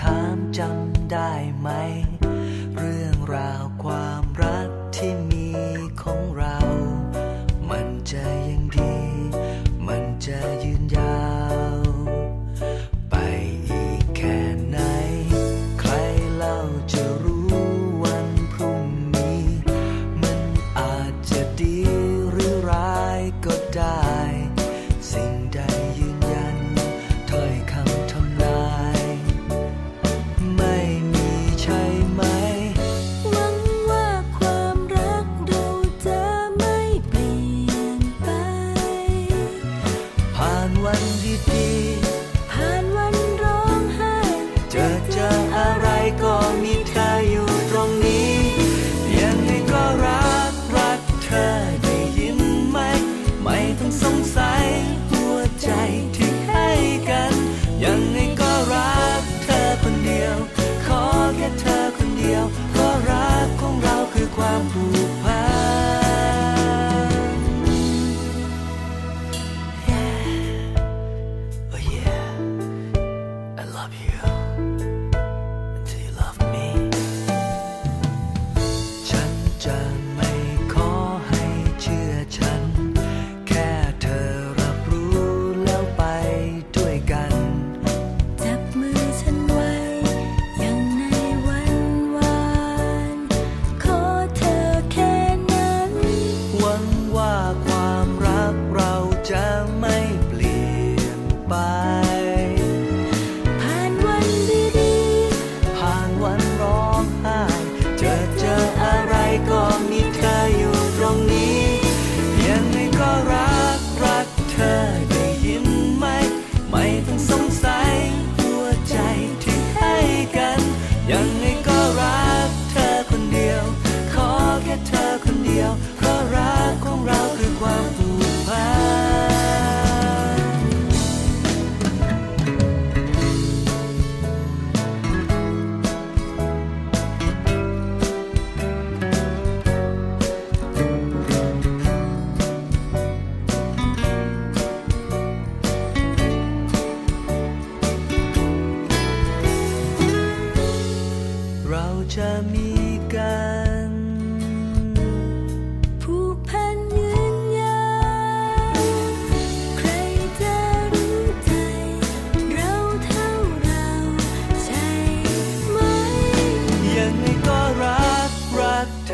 ถามจำได้ไหม เรื่องราว ว่าความรักเราจะไม่เปลี่ยนไป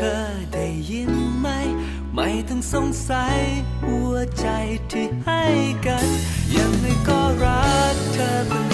ธอได้ยินไหม ไม่ต้องสงสัยหัวใจที่ให้กัน ยังไงก็รักเธอเน